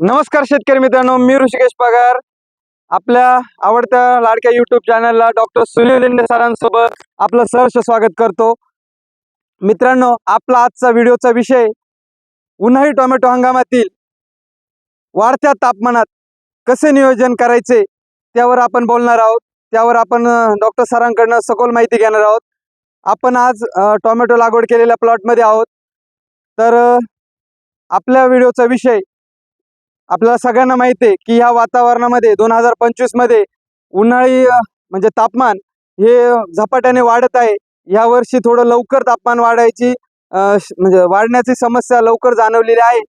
नमस्कार शेतकरी मित्रांनो मी ऋषिकेश पगार. आपल्या आवडत्या लाडक्या युट्यूब चॅनलला डॉक्टर सुनील लिंडे सरांसोबत आपलं सहर्ष स्वागत करतो. मित्रांनो आपला आजचा व्हिडिओचा विषय उन्हाळी टोमॅटो हंगामातील वाढत्या तापमानात कसे नियोजन करायचे त्यावर आपण बोलणार आहोत. त्यावर आपण डॉक्टर सरांकडनं सखोल माहिती घेणार आहोत. आपण आज टोमॅटो लागवड केलेल्या प्लॉटमध्ये आहोत. तर आपल्या व्हिडिओचा विषय आपल्याला सगळ्यांना माहिती आहे की ह्या वातावरणामध्ये दोन हजार पंचवीसमध्ये उन्हाळी म्हणजे तापमान हे झपाट्याने वाढत आहे. या वर्षी थोडं लवकर तापमान वाढायची अ, म्हणजे वाढण्याची समस्या लवकर जाणवलेली आहे.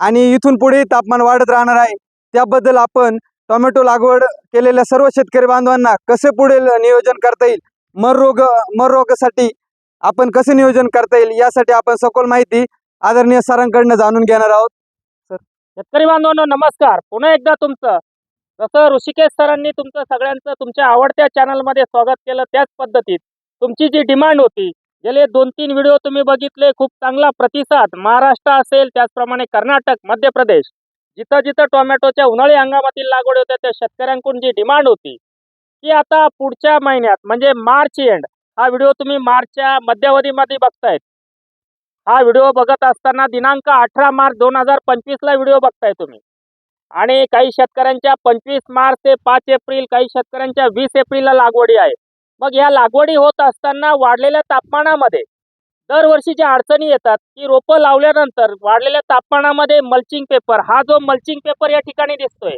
आणि इथून पुढे तापमान वाढत राहणार आहे. त्याबद्दल आपण टोमॅटो लागवड केलेल्या सर्व शेतकरी बांधवांना कसे पुढे नियोजन करता येईल मर रोग मर रोगासाठी आपण कसे नियोजन करता येईल यासाठी आपण सखोल माहिती आदरणीय सरांकडनं जाणून घेणार आहोत. शेतकरी बांधवांनो नमस्कार. पुन्हा एकदा तुमचं जसं ऋषिकेश सरांनी तुमचं सगळ्यांचं तुमच्या आवडत्या चॅनलमध्ये स्वागत केलं त्याच पद्धतीत तुमची जी डिमांड होती गेले दोन तीन व्हिडिओ तुम्ही बघितले खूप चांगला प्रतिसाद महाराष्ट्र असेल त्याचप्रमाणे कर्नाटक मध्य प्रदेश. जिथं जिथं टोमॅटोच्या उन्हाळी हंगामातील लागवड होत्या त्या शेतकऱ्यांकडून जी डिमांड होती ती आता पुढच्या महिन्यात म्हणजे मार्च एंड हा व्हिडिओ तुम्ही मार्चच्या मध्यावधीमध्ये बघतायत. हा व्हिडिओ बघत असताना दिनांक अठरा मार्च दोन हजार पंचवीसला व्हिडिओ बघताय तुम्ही. आणि काही शेतकऱ्यांच्या पंचवीस मार्च ते पाच एप्रिल काही शेतकऱ्यांच्या वीस एप्रिलला लागवडी आहे. मग या लागवडी होत असताना वाढलेल्या तापमानामध्ये दरवर्षी ज्या अडचणी येतात की रोपं लावल्यानंतर वाढलेल्या तापमानामध्ये मल्चिंग पेपर हा जो मल्चिंग पेपर या ठिकाणी दिसतोय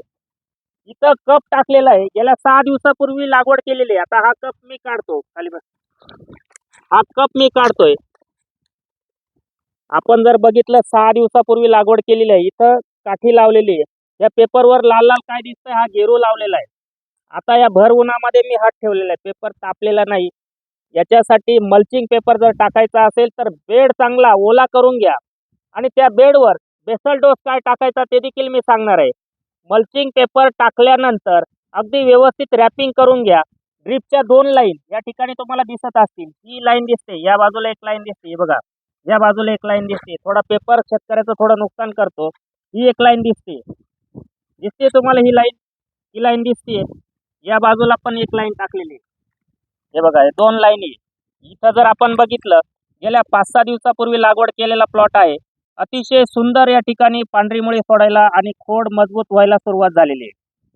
इथं कप टाकलेला आहे. गेल्या सहा दिवसापूर्वी लागवड केलेली आहे. आता हा कप मी काढतो. खाली बस. हा कप मी काढतोय. आपण जर बघितलं सहा दिवसापूर्वी लागवड केलेली आहे. इथं काठी लावलेली आहे. या पेपरवर लाल लाल काय दिसतंय हा गेरू लावलेला आहे. आता या भर उन्हामध्ये मी हात ठेवलेला आहे. पेपर तापलेला नाही. याच्यासाठी मल्चिंग पेपर जर टाकायचा असेल तर बेड चांगला ओला करून घ्या. आणि त्या बेडवर बेसल डोस काय टाकायचा ते देखील मी सांगणार आहे. मल्चिंग पेपर टाकल्यानंतर अगदी व्यवस्थित रॅपिंग करून घ्या. ड्रीपच्या दोन लाईन या ठिकाणी तुम्हाला दिसत असतील. ही लाईन दिसते या बाजूला एक लाईन दिसते बघा. या बाजूला एक लाईन दिसते. थोडा पेपर शेतकऱ्याचं थोडं नुकसान करतो. ही एक लाईन दिसते. दिसते तुम्हाला ही लाईन ही लाईन दिसते. या बाजूला पण एक लाईन टाकलेली. आहे. हे बघा हे दोन लाईनी इथं जर आपण बघितलं गेल्या पाच सहा दिवसापूर्वी लागवड केलेला प्लॉट आहे. अतिशय सुंदर या ठिकाणी पांढरी मुळी सोडायला आणि खोड मजबूत व्हायला सुरुवात झालेली आहे.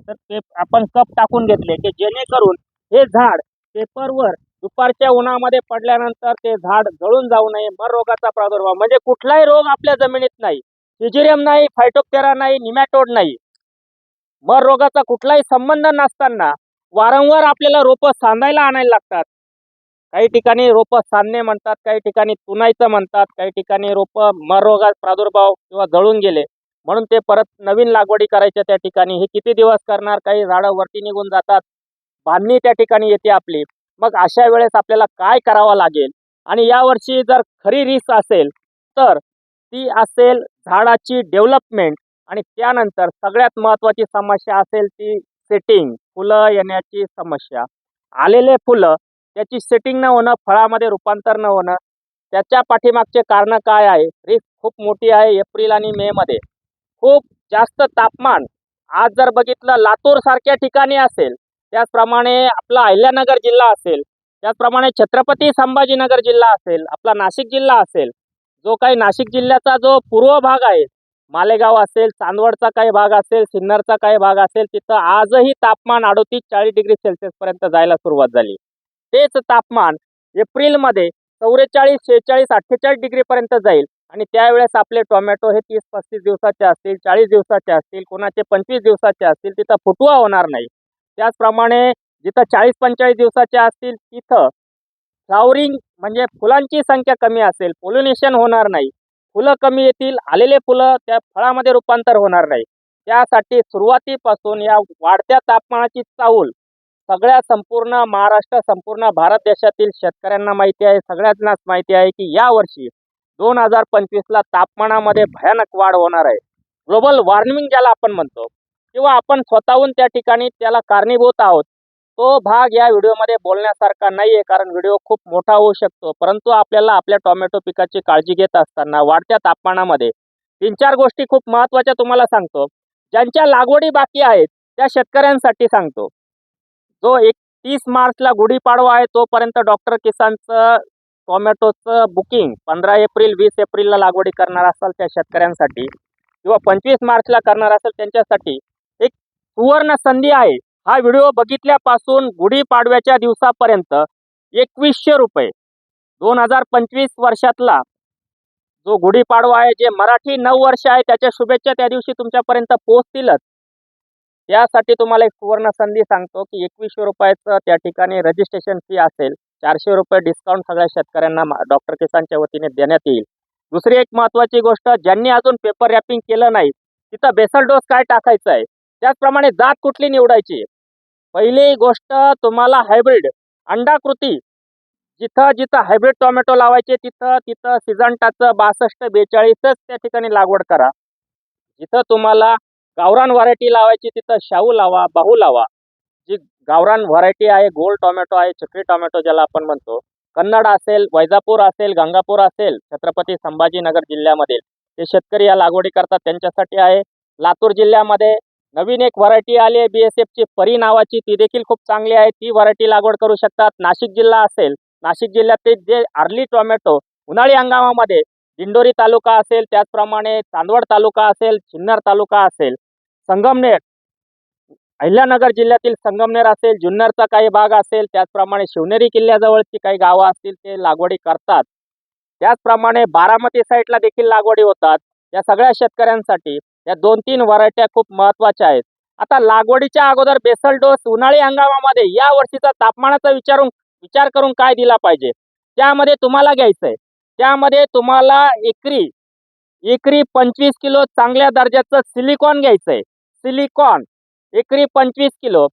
तर ते आपण कप टाकून घेतले की जेणेकरून हे झाड पेपरवर दुपारच्या उन्हामध्ये पडल्यानंतर ते झाड जळून जाऊ नये. मर रोगाचा प्रादुर्भाव. म्हणजे कुठलाही रोग आपल्या जमिनीत नाही. सिजिरियम नाही फायटोप्टेरा नाही निमॅटोड नाही. मर रोगाचा कुठलाही संबंध नसताना वारंवार आपल्याला रोपं सांधायला आणायला लागतात. काही ठिकाणी रोपं सांधणे म्हणतात काही ठिकाणी तुनायचं म्हणतात काही ठिकाणी रोपं मर रोगाचा प्रादुर्भाव किंवा जळून गेले म्हणून ते परत नवीन लागवडी करायच्या त्या ठिकाणी. हे किती दिवस करणार? काही झाडं वरती निघून जातात. बांधणी त्या ठिकाणी येते आपली. मग अशा वेळेस आपल्याला काय करावं लागेल? आणि यावर्षी जर खरी रिस्क असेल तर ती असेल झाडाची डेव्हलपमेंट आणि त्यानंतर सगळ्यात महत्त्वाची समस्या असेल ती सेटिंग फुलं येण्याची समस्या. आलेले फुलं त्याची सेटिंग न होणं फळामध्ये रूपांतर न होणं त्याच्या पाठीमागचे कारण काय आहे? रिस्क खूप मोठी आहे एप्रिल आणि मेमध्ये खूप जास्त तापमान. आज जर बघितलं लातूर सारख्या ठिकाणी असेल त्याचप्रमाणे आपला अहिल्यानगर जिल्हा असेल त्याचप्रमाणे छत्रपती संभाजीनगर जिल्हा असेल आपला नाशिक जिल्हा असेल जो काही नाशिक जिल्ह्याचा जो पूर्व भाग आहे मालेगाव असेल चांदवडचा काही भाग असेल सिन्नरचा काही भाग असेल तिथं आजही तापमान अडोतीस चाळीस डिग्री सेल्सिअसपर्यंत जायला सुरुवात झाली. तेच तापमान एप्रिलमध्ये चौवेचाळीस शेहेचाळीस अठ्ठेचाळीस डिग्रीपर्यंत जाईल आणि त्यावेळेस आपले टोमॅटो हे तीस पस्तीस दिवसाचे असतील चाळीस दिवसाचे असतील कोणाचे पंचवीस दिवसाचे असतील तिथं फुटवा होणार नाही. त्याचप्रमाणे जिथं चाळीस पंचेचाळीस दिवसाच्या असतील तिथं फ्लावरिंग म्हणजे फुलांची संख्या कमी असेल पोलिनेशन होणार नाही. फुलं कमी येतील आलेले फुलं त्या फळामध्ये रूपांतर होणार नाही. त्यासाठी सुरुवातीपासून या वाढत्या तापमानाची चाऊल सगळ्या संपूर्ण महाराष्ट्र संपूर्ण भारत देशातील शेतकऱ्यांना माहिती आहे सगळ्यांनाच माहिती आहे की यावर्षी दोन हजार पंचवीसला तापमानामध्ये भयानक वाढ होणार आहे. ग्लोबल वॉर्मिंग ज्याला आपण म्हणतो किंवा आपण स्वतःहून त्या ठिकाणी त्याला कारणीभूत आहोत तो भाग या व्हिडिओमध्ये बोलण्यासारखा नाही आहे कारण व्हिडिओ खूप मोठा होऊ शकतो. परंतु आपल्याला आपल्या टोमॅटो पिकाची काळजी घेत असताना वाढत्या तापमानामध्ये तीन चार गोष्टी खूप महत्त्वाच्या तुम्हाला सांगतो. ज्यांच्या लागवडी बाकी आहेत त्या शेतकऱ्यांसाठी सांगतो. जो एक तीस मार्चला गुढीपाडवा आहे तोपर्यंत डॉक्टर किसानचं टोमॅटोचं बुकिंग पंधरा एप्रिल वीस एप्रिलला लागवडी करणार असाल त्या शेतकऱ्यांसाठी किंवा पंचवीस मार्चला करणार असेल त्यांच्यासाठी सुवर्ण संधी आहे. हा व्हिडिओ बघितल्यापासून गुढीपाडव्याच्या दिवसापर्यंत एकवीसशे रुपये. दोन हजार पंचवीस वर्षातला जो गुढीपाडवा आहे जे मराठी नऊ वर्ष आहे त्याच्या शुभेच्छा त्या दिवशी तुमच्यापर्यंत पोहोचतीलच. त्यासाठी तुम्हाला एक सुवर्ण संधी सांगतो की एकवीसशे रुपयाचं त्या ठिकाणी रजिस्ट्रेशन फी असेल. चारशे रुपये डिस्काउंट सगळ्या शेतकऱ्यांना डॉक्टर किसानच्या वतीने देण्यात येईल. दुसरी एक महत्त्वाची गोष्ट ज्यांनी अजून पेपर रॅपिंग केलं नाही तिथं बेसल डोस काय टाकायचा आहे? त्याचप्रमाणे जात कुठली निवडायची? पहिली गोष्ट तुम्हाला हायब्रिड अंडाकृती. जिथं जिथं हायब्रिड टोमॅटो लावायचे तिथं तिथं सिजंटाचं बासष्ट बेचाळीसच त्या ठिकाणी लागवड करा. जिथं तुम्हाला गावरान व्हरायटी लावायची तिथं शाहू लावा बाहू लावा. जी गावरान व्हरायटी आहे गोल टोमॅटो आहे चक्री टोमॅटो ज्याला आपण म्हणतो. कन्नड असेल वैजापूर असेल गंगापूर असेल छत्रपती संभाजीनगर जिल्ह्यामध्ये. ते शेतकरी या लागवडी करतात त्यांच्यासाठी आहे. लातूर जिल्ह्यामध्ये नवीन एक व्हरायटी आली आहे बी एस एफची परी नावाची ती देखील खूप चांगली आहे. ती व्हरायटी लागवड करू शकतात. नाशिक जिल्हा असेल नाशिक जिल्ह्यातील जे अर्ली टोमॅटो उन्हाळी हंगामामध्ये दिंडोरी तालुका असेल त्याचप्रमाणे चांदवड तालुका असेल सिन्नर तालुका असेल संगमनेर अहिल्यानगर जिल्ह्यातील संगमनेर असेल जुन्नरचा काही भाग असेल त्याचप्रमाणे शिवनेरी किल्ल्याजवळची काही गावं असतील ते लागवडी करतात. त्याचप्रमाणे बारामती साईडला देखील लागवडी होतात. या सगळ्या शेतकऱ्यांसाठी या दोन तीन व्हरायट्या खूप महत्त्वाच्या आहेत. आता लागवडीच्या अगोदर बेसल डोस उन्हाळी हंगामामध्ये या वर्षीचा तापमानाचा विचारून विचार करून काय दिला पाहिजे? त्यामध्ये तुम्हाला घ्यायचं आहे. त्यामध्ये तुम्हाला एकरी एकरी पंचवीस किलो चांगल्या दर्जाचं सिलिकॉन घ्यायचं आहे. सिलिकॉन एकरी पंचवीस किलो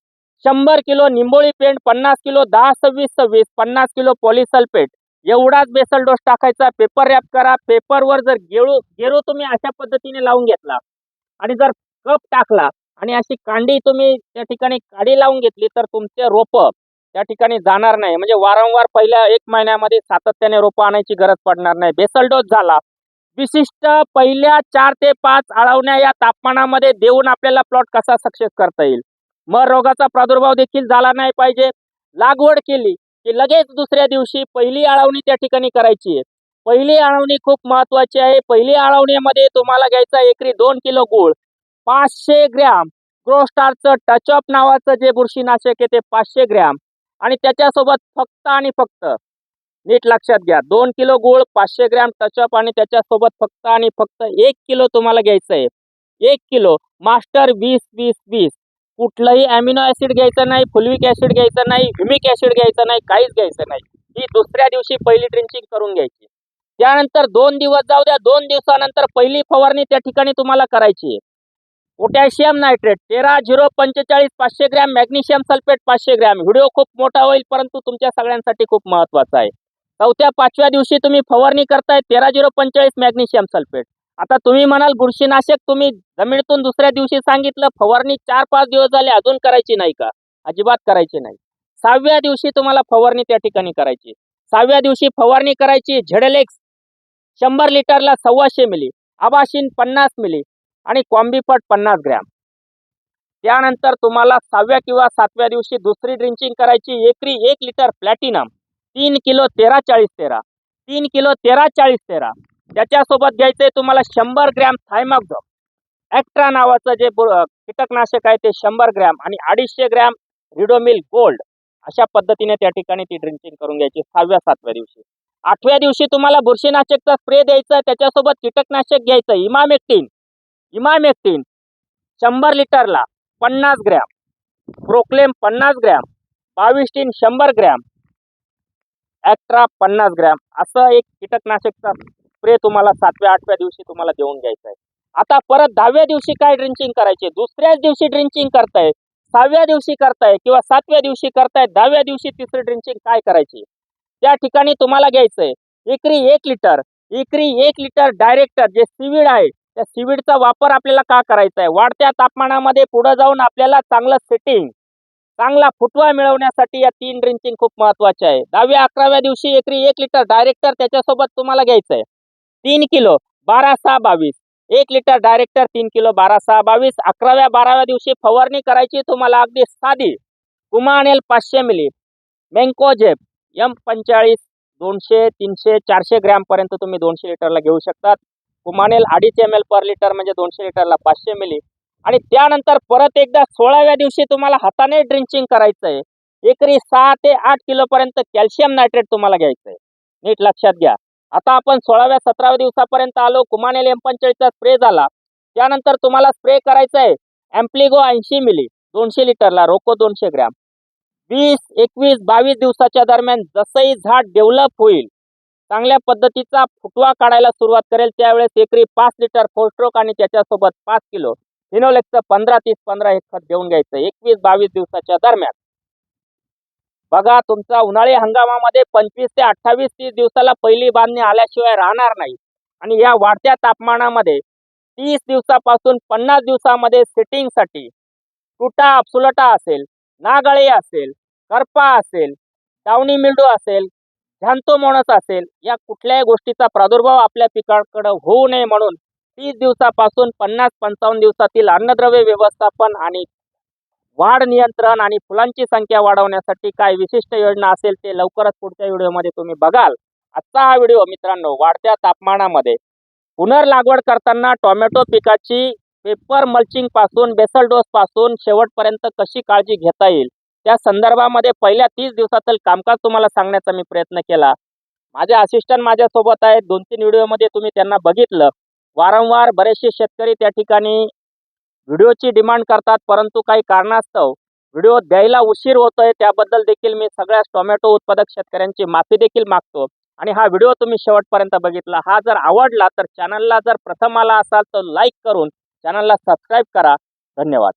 शंभर किलो निंबोळी पेंट पन्नास किलो दहा सव्वीस सव्वीस पन्नास किलो पॉलिसल्फेट एवढाच बेसल डोस टाकायचा पेपर रॅप करा पेपरवर जर गेळू गेरू तुम्ही अशा पद्धतीने लावून घेतला. आणि जर कप टाकला आणि अशी कांडी तुम्ही त्या ठिकाणी काडी लावून घेतली तर तुमचे रोपं त्या ठिकाणी जाणार नाही. म्हणजे वारंवार पहिल्या एक महिन्यामध्ये सातत्याने रोपं आणायची गरज पडणार नाही. बेसल डोस झाला. विशिष्ट पहिल्या चार ते पाच आळवण्या या तापमानामध्ये देऊन आपल्याला प्लॉट कसा सक्सेस करता येईल? मर रोगाचा प्रादुर्भाव देखील झाला नाही पाहिजे. लागवड केली. की लगेच दुसऱ्या दिवशी पहिली आळवणी त्या ठिकाणी करायची आहे. पहिली आळवणी खूप महत्वाची आहे. पहिली आळवणीमध्ये तुम्हाला घ्यायचा एकरी दोन किलो गूळ पाचशे ग्रॅम ग्रोस्टारचं टचअप नावाचं जे बुरशीनाशक आहे ते पाचशे ग्रॅम आणि त्याच्यासोबत फक्त आणि फक्त नीट लक्षात घ्या दोन किलो गूळ पाचशे ग्रॅम टचअप आणि त्याच्यासोबत फक्त आणि फक्त एक किलो तुम्हाला घ्यायचं आहे. एक किलो मास्टर वीस वीस वीस कुठलंही अॅमिनो ऍसिड घ्यायचं नाही फुलविक ऍसिड घ्यायचं नाही ह्युमिक ऍसिड घ्यायचं नाही काहीच घ्यायचं नाही. ही दुसऱ्या दिवशी पहिली ड्रिंचिंग करून घ्यायची. त्यानंतर दोन दिवस जाऊ द्या दोन दिवसानंतर पहिली फवारणी त्या ठिकाणी तुम्हाला करायची आहे. पोटॅशियम नायट्रेट तेरा झिरो पंचेचाळीस पाचशे ग्रॅम मॅग्नेशियम सल्फेट पाचशे ग्रॅम. व्हिडिओ खूप मोठा होईल परंतु तुमच्या सगळ्यांसाठी खूप महत्त्वाचा आहे. चौथ्या पाचव्या दिवशी तुम्ही फवारणी करताय तेरा झिरो पंचेचाळीस मॅग्नेशियम सल्फेट. आता तुम्ही म्हणाल बुरशीनाशक तुम्ही जमिनीतून दुसऱ्या दिवशी सांगितलं फवारणी चार पाच दिवस झाले अजून करायची नाही का? अजिबात करायची नाही. सहाव्या दिवशी तुम्हाला फवारणी त्या ठिकाणी करायची. सहाव्या दिवशी फवारणी करायची झेडलेक्स शंभर लिटरला सव्वाशे मिली आबाशीन पन्नास मिली आणि कॉम्बीपट पन्नास ग्रॅम. त्यानंतर तुम्हाला सहाव्या किंवा सातव्या दिवशी दुसरी ड्रिंचिंग करायची एकरी एक लिटर प्लॅटिनम तीन किलो तेरा चाळीस तेरा तीन किलो तेरा चाळीस तेरा. त्याच्यासोबत घ्यायचंय तुम्हाला शंभर ग्रॅम थायमॉक्झॉम. ॲक्ट्रा नावाचं जे कीटकनाशक आहे ते शंभर ग्रॅम आणि अडीचशे ग्रॅम रिडोमिल गोल्ड अशा पद्धतीने त्या ठिकाणी ती ड्रिंकिंग करून घ्यायची सहाव्या सातव्या दिवशी. आठव्या दिवशी तुम्हाला बुरशीनाशकचा स्प्रे द्यायचा त्याच्यासोबत कीटकनाशक घ्यायचं इमामेक्टिन. इमामेक्टिन शंभर लिटरला पन्नास ग्रॅम प्रोक्लेम पन्नास ग्रॅम बाविस्टीन शंभर ग्रॅम ॲक्ट्रा पन्नास ग्रॅम असं एक कीटकनाशकचा स्प्रे तुम्हाला सातव्या आठव्या दिवशी तुम्हाला देऊन घ्यायचा आहे आता परत दहाव्या दिवशी काय ड्रिंचिंग करायचे? दुसऱ्याच दिवशी ड्रिंचिंग करताय सहाव्या दिवशी करताय किंवा सातव्या दिवशी करताय दहाव्या दिवशी तिसरी ड्रिंचिंग काय करायची? त्या ठिकाणी तुम्हाला घ्यायचंय एकरी एक लिटर एकरी एक लिटर डायरेक्टर जे सिविड आहे त्या सिविडचा वापर आपल्याला का करायचा आहे? वाढत्या तापमानामध्ये पुढे जाऊन आपल्याला चांगलं सेटिंग चांगला फुटवा मिळवण्यासाठी या तीन ड्रिंचिंग खूप महत्त्वाचे आहे. दहाव्या अकराव्या दिवशी एकरी एक लिटर डायरेक्टर त्याच्यासोबत तुम्हाला घ्यायचं आहे तीन किलो बारा सहा बावीस. एक लिटर डायरेक्टर तीन किलो बारा सहा बावीस. अकराव्या बाराव्या दिवशी फवारणी करायची तुम्हाला अगदी साधी. कुमानेल पाचशे मिली. मेंकोजेप एम पंचेचाळीस दोनशे तीनशे चारशे ग्रॅमपर्यंत तुम्ही दोनशे लिटरला घेऊ शकतात. कुमानेल अडीच एम एल पर लिटर म्हणजे दोनशे लिटरला पाचशे मिली. आणि त्यानंतर परत एकदा सोळाव्या दिवशी तुम्हाला हाताने ड्रिंचिंग करायचं आहे एकरी सहा ते आठ किलोपर्यंत कॅल्शियम नायट्रेट तुम्हाला घ्यायचं आहे नीट लक्षात घ्या. आता आपण सोळाव्या सतराव्या दिवसापर्यंत आलो. कुमानेल एम पंचेचाळीसचा स्प्रे झाला. त्यानंतर तुम्हाला स्प्रे करायचा आहे. अँप्लिगो ऐंशी मिली दोनशे लिटरला रोको दोनशे ग्रॅम. वीस एकवीस बावीस दिवसाच्या दरम्यान जसंही झाड डेव्हलप होईल चांगल्या पद्धतीचा फुटवा काढायला सुरुवात करेल. त्यावेळेस एकरी पाच लिटर फोस्ट्रोक आणि त्याच्यासोबत पाच किलो हिनोलेक्सचं पंधरा तीस पंधरा हे खत देऊन घ्यायचं. एकवीस बावीस दिवसाच्या दरम्यान. बघा तुमचा उन्हाळी हंगामामध्ये पंचवीस ते अठ्ठावीस तीस दिवसाला पहिली बांधणी आल्याशिवाय राहणार नाही. आणि या वाढत्या तापमानामध्ये तीस दिवसापासून पन्नास दिवसामध्ये सिटिंगसाठी तुटा अपसुलटा असेल नागळे असेल करपा असेल डावणी मिल्डू असेल झॅन्थोमोनस असेल या कुठल्याही गोष्टीचा प्रादुर्भाव आपल्या पिकाकडे होऊ नये म्हणून तीस दिवसापासून पन्नास पंचावन्न दिवसातील अन्नद्रव्य व्यवस्थापन आणि वाढ नियंत्रण आणि फुलांची संख्या वाढवण्यासाठी काय विशिष्ट योजना असेल ते लवकरच पुढच्या व्हिडिओमध्ये तुम्ही बघाल. आजचा हा व्हिडिओ मित्रांनो वाढत्या तापमानामध्ये. पुनर्लागवड करताना टोमॅटो पिकाची पेपर मल्चिंगपासून बेसल डोस पासून शेवटपर्यंत कशी काळजी घेता येईल? त्या संदर्भामध्ये पहिल्या तीस दिवसातील कामकाज तुम्हाला सांगण्याचा मी प्रयत्न केला. माझे असिस्टंट माझ्यासोबत आहेत. दोन तीन व्हिडिओमध्ये तुम्ही त्यांना बघितलं. वारंवार बरेचसे शेतकरी त्या ठिकाणी व्हिडिओची डिमांड करतात परंतु काही कारणास्तव व्हिडिओ द्यायला उशीर होतोय त्याबद्दल देखील मी सगळ्या टोमॅटो उत्पादक शेतकऱ्यांची माफी देखील मागतो. आणि हा व्हिडिओ तुम्ही शेवटपर्यंत बघितला. हा जर आवडला तर चॅनलला जर प्रथम आला असाल तर लाईक करून चॅनलला सबस्क्राईब करा. धन्यवाद.